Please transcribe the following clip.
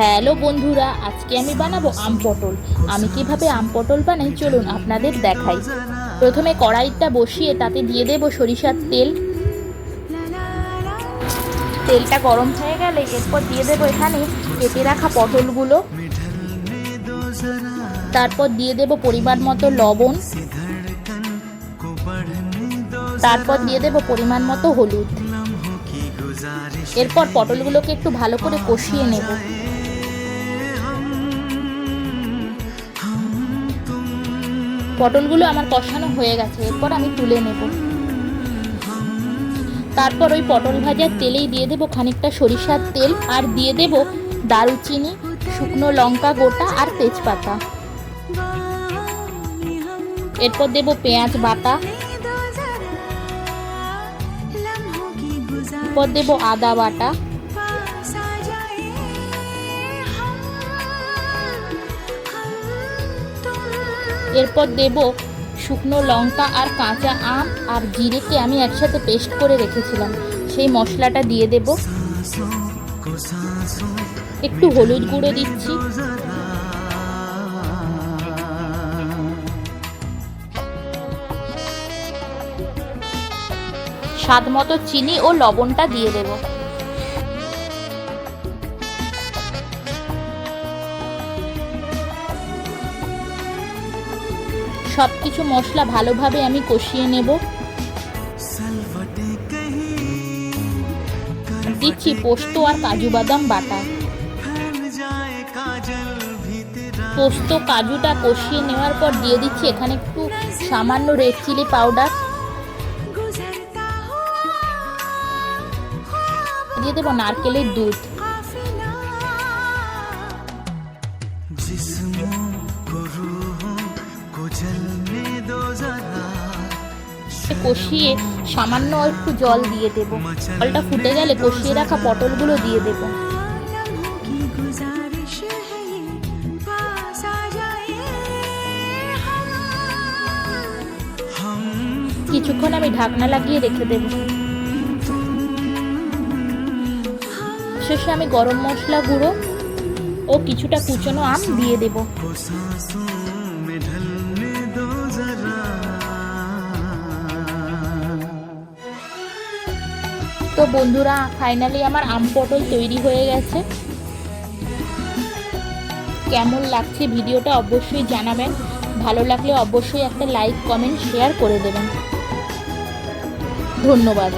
Hello বন্ধুরা, আজকে আমি বানাবো আম পটল। আমি কীভাবে আম পটল বানাই চলুন আপনাদের দেখাই। প্রথমে কড়াইটা বসিয়ে তাতে দিয়ে দেবো সরিষার তেল। তেলটা গরম হয়ে গেলে এরপর দিয়ে দেবো এখানে কেটে রাখা পটলগুলো। তারপর দিয়ে দেবো পরিমাণ মতো লবণ। তারপর দিয়ে দেবো পরিমাণ মতো হলুদ। এরপর পটলগুলোকে একটু ভালো করে কষিয়ে নেব। পটলগুলো আমার কষানো হয়ে গেছে, এরপর আমি তুলে নেব। তারপর ওই পটল ভাজার তেলেই দিয়ে দেবো খানিকটা সরিষার তেল, আর দিয়ে দেব দারুচিনি, শুকনো লঙ্কা গোটা, আর তেজপাতা। এরপর দেব পেঁয়াজ বাটা। এরপর দেব আদা বাটা। এরপর দেব শুকনো লঙ্কা আর কাঁচা আম আর জিরেকে আমি একসাথে পেস্ট করে রেখেছিলাম। সেই মশলাটা দিয়ে দেব। একটু হলুদ গুঁড়ো দিচ্ছি। স্বাদ মতো চিনি ও লবণটা দিয়ে দেব। সব কিছু মশলা ভালোভাবে আমি কষিয়ে নেব। দিচ্ছি পোস্ত আর কাজু বাদাম বাটা। পোস্ত, কাজুটা কষিয়ে নেওয়ার পর দিয়ে দিচ্ছি এখানে একটু সামান্য রেড চিলি পাউডার দিয়ে দেবো নারকেলের দুধ। কষিয়ে সামান্য একটু জল দিয়ে দেবো। জলটা ফুটে গেলে কষিয়ে রাখা পটলগুলো দিয়ে দেবো। কিছুক্ষণ আমি ঢাকনা লাগিয়ে রেখে দেব। শেষে আমি গরম মশলা গুঁড়ো ও কিছুটা কুচনো আম দিয়ে দেব। তো বন্ধুরা ফাইনালি আমার আম পটল তৈরি হয়ে গেছে। কেমন লাগছে ভিডিওটা অবশ্যই জানাবেন। ভালো লাগলে অবশ্যই একটা লাইক কমেন্ট শেয়ার করে দেবেন। ধন্যবাদ।